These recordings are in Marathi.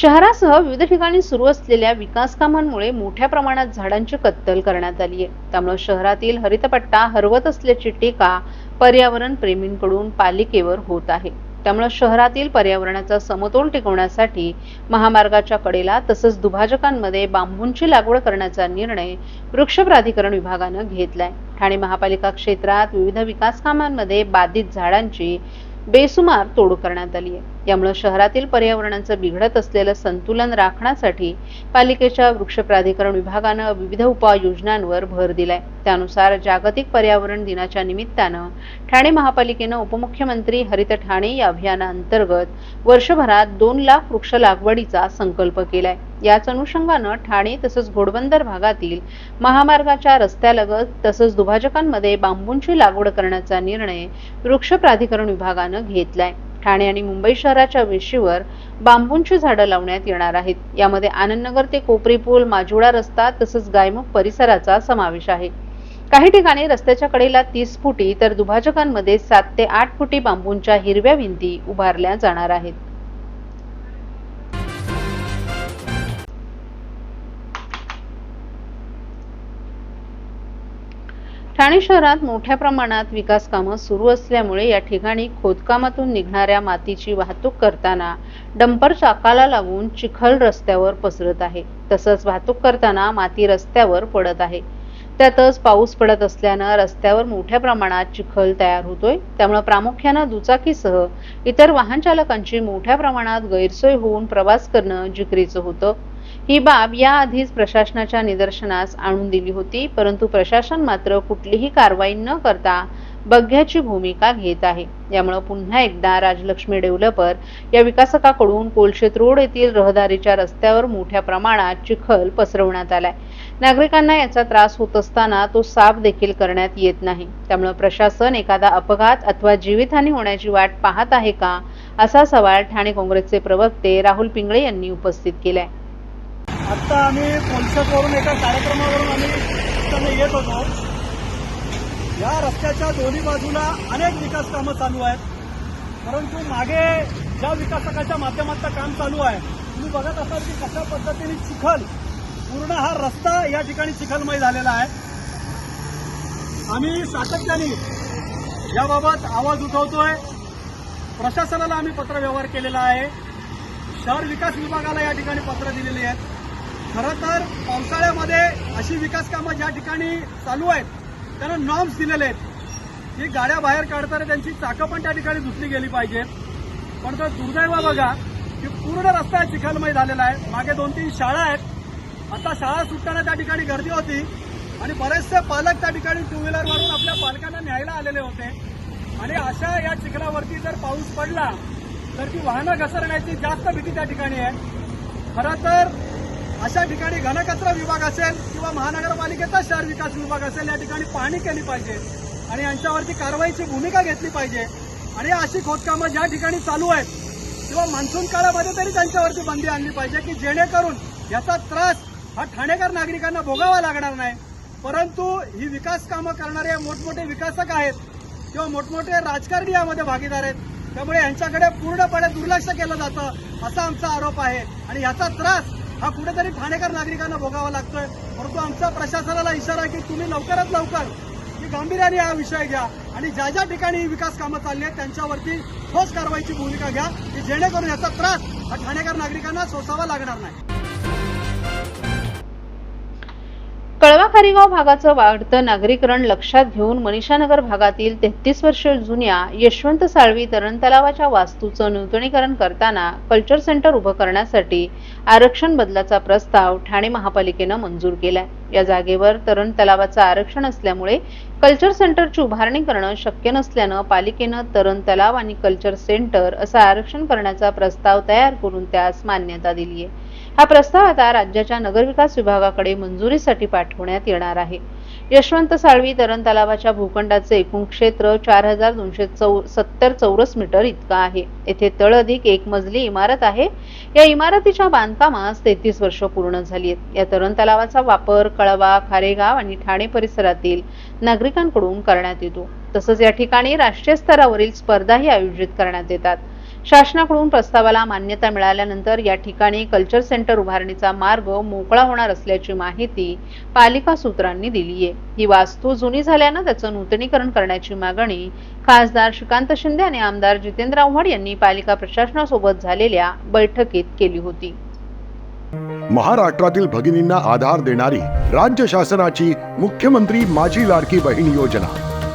शहरासह विविध ठिकाणी सुरू असलेल्या विकास कामांमुळे मोठ्या प्रमाणात झाडांची कत्तल करण्यात आली आहे. त्यामुळे शहरातील हरितपट्टा हरवत असल्याची टीका पर्यावरण प्रेमींकडून पालिकेवर होत आहे. त्यामुळे शहरातील पर्यावरणाचा समतोल टिकवण्यासाठी महामार्गाच्या कडेला तसंच दुभाजकांमध्ये बांबूंची लागवड करण्याचा निर्णय वृक्ष प्राधिकरण विभागानं घेतलाय. ठाणे महापालिका क्षेत्रात विविध विकास कामांमध्ये बाधित झाडांची बेसुमार तोड करण्यात आली आहे. यामुळे शहरातील पर्यावरणाचं बिघडत असलेलं संतुलन राखण्यासाठी पालिकेच्या वृक्ष प्राधिकरण विभागानं विविध उपाययोजनांवर भर दिलाय. त्यानुसार जागतिक पर्यावरण दिनाच्या निमित्तानं ठाणे महापालिकेनं उपमुख्यमंत्री हरित ठाणे या अभियानाअंतर्गत वर्षभरात दोन लाख वृक्ष लागवडीचा संकल्प केलाय. याच अनुषंगानं ठाणे तसंच घोडबंदर भागातील महामार्गाच्या रस्त्यालगत तसंच दुभाजकांमध्ये बांबूंची लागवड करण्याचा निर्णय वृक्ष प्राधिकरण विभागानं घेतलाय. ठाणे आणि मुंबई शहराच्या वेशीवर बांबूंची झाडं लावण्यात येणार आहेत. यामध्ये आनंदनगर ते कोपरी पूल माजुडा रस्ता तसंच गायमुख परिसराचा समावेश आहे. काही ठिकाणी रस्त्याच्या कडेला तीस फुटी तर दुभाजकांमध्ये सात ते आठ फुटी बांबूंच्या हिरव्या भिंती उभारल्या जाणार आहेत. ठाणे शहरात मोठ्या प्रमाणात विकास कामं सुरू असल्यामुळे या ठिकाणी खोदकामातून निघणाऱ्या मातीची वाहतूक करताना डंपर चाकाला लागून चिखल रस्त्यावर पसरत आहे. तसंच वाहतूक करताना माती रस्त्यावर पडत आहे. त्यातच पाऊस पडत असल्यानं रस्त्यावर मोठ्या प्रमाणात चिखल तयार होतोय. त्यामुळे प्रामुख्यानं दुचाकीसह इतर वाहन चालकांची मोठ्या प्रमाणात गैरसोय होऊन प्रवास करणं जिकरीचं होतं. ही बाब याआधीच प्रशासनाच्या निदर्शनास आणून दिली होती परंतु प्रशासन मात्र कुठलीही कारवाई न करता बघ्याची भूमिका घेत आहे. यामुळे पुन्हा एकदा राजलक्ष्मी डेव्हलपर या विकासकाकडून कोलशेत रोड येथील रहदारीच्या रस्त्यावर मोठ्या प्रमाणात चिखल पसरवण्यात आलाय. नागरिकांना याचा त्रास होत असताना तो साफ देखील करण्यात येत नाही. त्यामुळे प्रशासन एखादा अपघात अथवा जीवितहानी होण्याची वाट पाहत आहे का असा सवाल ठाणे काँग्रेसचे प्रवक्ते राहुल पिंगळे यांनी उपस्थित केलाय. आत्ता आम्ही कोलशातवरून एका कार्यक्रमावरून आम्ही येत होतो. या रस्त्याच्या दोन्ही बाजूला अनेक विकास कामं चालू आहेत. परंतु मागे ज्या विकासकाच्या माध्यमातलं काम चालू आहे तुम्ही बघत असाल की कशा पद्धतीने चिखल पूर्ण हा रस्ता या ठिकाणी चिखलमय झालेला आहे. आम्ही सातत्याने याबाबत आवाज उठवतोय. प्रशासनाला आम्ही पत्रव्यवहार केलेला आहे. शहर विकास विभागाला या ठिकाणी पत्र दिलेली आहेत. खरं तर पावसाळ्यामध्ये अशी विकास कामं ज्या ठिकाणी चालू आहेत त्यांना नॉर्म्स दिलेले आहेत. की गाड्या बाहेर काढताना त्यांची चाकं पण त्या ठिकाणी धुतली गेली पाहिजेत. पण तर दुर्दैव बघा की पूर्ण रस्ता चिखलमय झालेला आहे. मागे दोन तीन शाळा आहेत. आता शाळा सुटताना त्या ठिकाणी गर्दी होती आणि बरेचसे पालक त्या ठिकाणी टू व्हीलरवरून आपल्या पालकांना न्यायला आलेले होते. आणि अशा या चिखलावरती जर पाऊस पडला तर ती वाहनं घसरण्याची जास्त भीती त्या ठिकाणी आहे. खरं तर अशा ठिकाणी घनकचरा विभाग असेल किंवा महानगरपालिकेचा शहर विकास विभाग असेल या ठिकाणी पाहणी केली पाहिजे आणि यांच्यावरती कारवाईची भूमिका घेतली पाहिजे. आणि अशी खोदकामं ज्या ठिकाणी चालू आहेत किंवा मान्सून काळामध्ये तरी त्यांच्यावरती बंदी आणली पाहिजे की जेणेकरून याचा त्रास हा ठाणेकर नागरिकांना भोगावा लागणार नाही. परंतु ही विकास कामं करणारे मोठमोठे विकासक आहेत किंवा मोठमोठे राजकारणी यामध्ये भागीदार आहेत त्यामुळे यांच्याकडे पूर्णपणे दुर्लक्ष केलं जातं असा आमचा आरोप आहे. आणि याचा त्रास हा कुठेतरी ठाणेकर नागरिकांना भोगावा लागतोय. परंतु आमच्या प्रशासनाला इशारा आहे की तुम्ही लवकरात लवकर की गांभीर्याने हा विषय घ्या आणि ज्या ज्या ठिकाणी ही विकास कामं चालली आहेत त्यांच्यावरती ठोस कारवाईची भूमिका घ्या की जेणेकरून याचा त्रास हा ठाणेकर नागरिकांना सोसावा लागणार नाही. कळवा खारीगाव भागाचं वाढतं नागरीकरण लक्षात घेऊन मनीषानगर भागातील तेहतीस वर्ष जुन्या यशवंत साळवी तरण तलावाच्या वास्तूचं नूतनीकरण करताना कल्चर सेंटर उभं करण्यासाठी आरक्षण बदलाचा प्रस्ताव ठाणे महापालिकेनं मंजूर केलाय. या जागेवर तरण तलावाचं आरक्षण असल्यामुळे कल्चर सेंटरची उभारणी करणं शक्य नसल्यानं पालिकेनं तरण तलाव आणि कल्चर सेंटर असं आरक्षण करण्याचा प्रस्ताव तयार करून त्यास मान्यता दिली आहे हा प्रस्ताव आता राज्याच्या नगरविकास विभागाकडे मंजुरीसाठी पाठवण्यात येणार आहे. यशवंत साळवी तरण तलावाच्या भूखंडाचे एकूण क्षेत्र चार हजार दोनशे चौ सत्तर चौरस मीटर इतकं आहे. येथे तळ अधिक एक मजली इमारत आहे. या इमारतीच्या बांधकामास तेहतीस वर्ष पूर्ण झाली आहेत. या तरण तलावाचा वापर कळवा खारेगाव आणि ठाणे परिसरातील नागरिकांकडून करण्यात येतो. तसंच या ठिकाणी राष्ट्रीय स्तरावरील स्पर्धाही आयोजित करण्यात येतात. शासनाकडून प्रस्तावाला मान्यता मिळाल्यानंतर या ठिकाणी कल्चर सेंटर उभारणीचा मार्ग मोकळा होणार असल्याची माहिती पालिका सूत्रांनी दिली आहे. ही वास्तू जुनी झाल्यानं त्याचं नूतनीकरण करण्याची मागणी खासदार श्रीकांत शिंदे आणि आमदार जितेंद्र आव्हाड यांनी पालिका प्रशासनासोबत झालेल्या बैठकीत केली होती. महाराष्ट्रातील भगिनींना आधार देणारी राज्य शासनाची मुख्यमंत्री माझी लाडकी बहीण योजना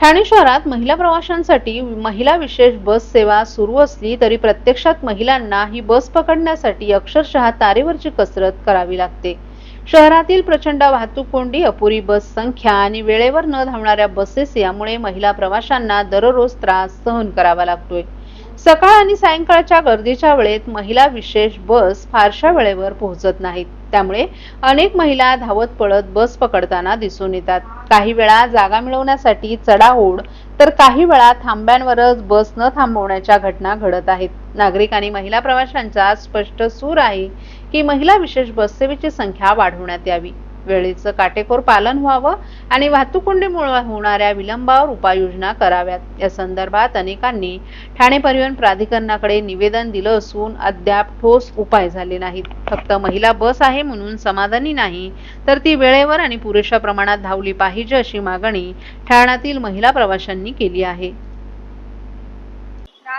ठाणे शहरात महिला प्रवाशांसाठी महिला विशेष बस सेवा सुरू असली तरी प्रत्यक्षात महिलांना ही बस पकडण्यासाठी अक्षरशः तारेवरची कसरत करावी लागते. शहरातील प्रचंड वाहतूक कोंडी अपुरी बस संख्या आणि वेळेवर न धावणाऱ्या बसेस यामुळे महिला प्रवाशांना दररोज त्रास सहन करावा लागतोय. सकाळ आणि सायंकाळच्या गर्दीच्या वेळेत महिला विशेष बस फारशा वेळेवर पोहोचत नाहीत. त्यामुळे अनेक महिला धावत पळत बस पकडताना दिसून येतात. काही वेळा जागा मिळवण्यासाठी चढाओढ तर काही वेळा थांब्यांवरच बस न थांबवण्याच्या घटना घडत आहेत. नागरिक आणि महिला प्रवाशांचा स्पष्ट सूर आहे की महिला विशेष बससेवेची संख्या वाढवण्यात यावी. वेळेचं काटेकोर पालन व्हावं आणि वाहतूक कोंडीमुळे होणाऱ्या विलंबावर उपाययोजना कराव्यात. या संदर्भात अनेकांनी ठाणे परिवहन प्राधिकरणाकडे निवेदन दिलं असून अद्याप ठोस उपाय झाले नाहीत. फक्त महिला बस आहे म्हणून समाधानी नाही तर ती वेळेवर आणि पुरेशा प्रमाणात धावली पाहिजे अशी मागणी ठाण्यातील महिला प्रवाशांनी केली आहे.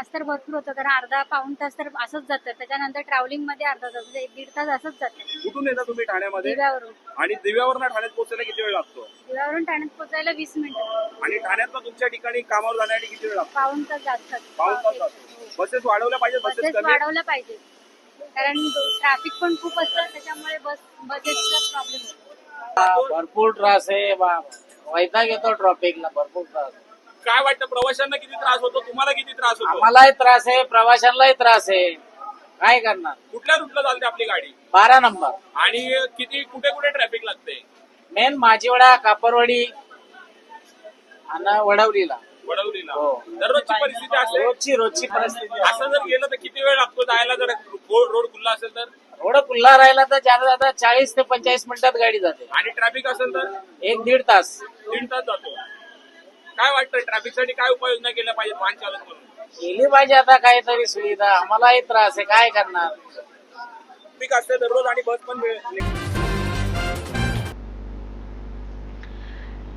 त्रास तर भरपूर होतो. कारण अर्धा पाऊण तास तर असंच जातं. त्याच्यानंतर ट्रॅव्हलिंगमध्ये अर्धा तास म्हणजे एक दीड तास असंच जातं. कुठून येता तुम्ही ठाण्यामध्ये? दिव्यावरून. आणि दिव्यावर ठाण्यात पोहोचायला किती वेळ लागतो? दिव्यावरून ठाण्यात पोहोचायला वीस मिनिटं. आणि ठाण्यात तुमच्या ठिकाणी कामावर जाण्यासाठी किती वेळ लागतो? पाऊण तास जातात. पाऊण तास लागतो बसेस वाढवल्या पाहिजे बसेस बसेस कमी? वाढवल्या पाहिजे कारण ट्रॅफिक पण खूप असतं त्याच्यामुळे बस बसेसचा प्रॉब्लेम होतो. भरपूर त्रास आहे. बा- वैताग येतो ट्रॉफिकला भरपूर त्रास. काय वाटतं प्रवाशांना किती त्रास होतो? तुम्हाला किती त्रास होतो? आम्हालाही त्रास आहे प्रवाशांनाही त्रास आहे. काय करणार? कुठल्या रूटला चालते आपली गाडी? बारा नंबर. आणि किती कुठे कुठे ट्रॅफिक लागते? मेन माझीवडा कापरवाडी आणि वडवलीला. वडवलीला. हो. दररोजची परिस्थिती असते रोजची रोजची परिस्थिती. आहे. असं जर गेलं तर किती वेळ लागतो जायला? जर रोड खुल्ला असेल तर? रोड खुल्ला राहिला तर जाता चाळीस ते पंचेचाळीस मिनिटात गाडी जाते. आणि ट्रॅफिक असेल तर? एक दीड तास. दीड तास जातो. काय वाटतं ट्रॅफिकसाठी काय उपाययोजना केल्या पाहिजेत वाहन चालक म्हणून? केली पाहिजे आता काहीतरी सुविधा. आम्हालाही त्रास आहे. काय करणार? ट्रॅफिक असते दररोज आणि बस पण वेळ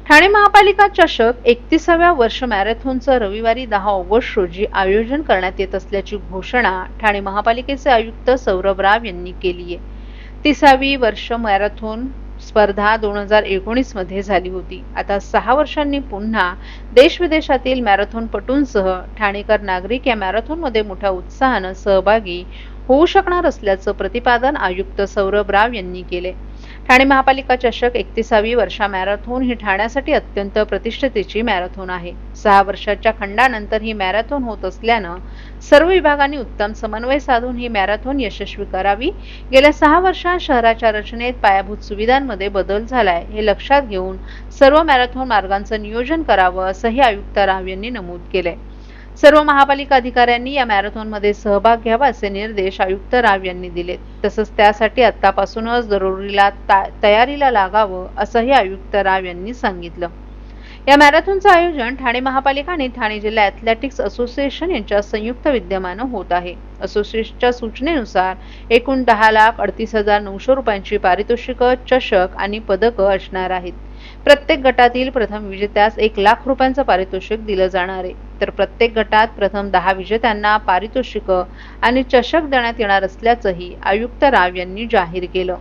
ठाणे महापालिका चषक एकतीसाव्या वर्ष मॅरेथॉनचं रविवारी दहा ऑगस्ट रोजी आयोजन करण्यात येत असल्याची घोषणा ठाणे महापालिकेचे आयुक्त सौरभ राव यांनी केली आहे तिसावी वर्ष मॅरेथॉन स्पर्धा दोन हजार एकोणीसमध्ये झाली होती. आता सहा वर्षांनी पुन्हा देशविदेशातील मॅरेथॉन पटूंसह ठाणेकर नागरिक या मॅरेथॉनमध्ये मोठ्या उत्साहानं सहभागी होऊ शकणार असल्याचं प्रतिपादन आयुक्त सौरभ राव यांनी केले. ठाणे महापालिका चषक एकतीसावी वर्षा मॅरेथॉन ही ठाण्यासाठी अत्यंत प्रतिष्ठेची मॅरेथॉन आहे. सहा वर्षाच्या खंडानंतर ही मॅरेथॉन होत असल्यानं सर्व विभागांनी उत्तम समन्वय साधून ही मॅरेथॉन यशस्वी करावी. गेल्या सहा वर्षात शहराच्या रचनेत पायाभूत सुविधांमध्ये बदल झालाय हे लक्षात घेऊन सर्व मॅरेथॉन मार्गांचं नियोजन करावं असंही आयुक्त राव यांनी नमूद केलंय. सर्व महापालिका अधिकाऱ्यांनी या मॅरेथॉनमध्ये सहभाग घ्यावा असे निर्देश आयुक्त राव यांनी दिले तसंच त्यासाठी आतापासूनच जरुरीला तयारीला लागावं असंही आयुक्त राव यांनी सांगितलं. या मॅरेथॉनचं आयोजन ठाणे महापालिका आणि ठाणे जिल्हा ॲथलेटिक्स असोसिएशन यांच्या संयुक्त विद्यमानं होत आहे. असोसिएशनच्या सूचनेनुसार एकूण दहा लाख अडतीस हजार नऊशे रुपयांची पारितोषिकं चषक आणि पदकं असणार आहेत. प्रत्येक गटातील प्रथम विजेत्यास एक लाख रुपयांचं पारितोषिक दिलं जाणार आहे. तर प्रत्येक गटात प्रथम दहा विजेत्यांना पारितोषिकं आणि चषक देण्यात येणार असल्याचंही आयुक्त राव यांनी जाहीर केलं.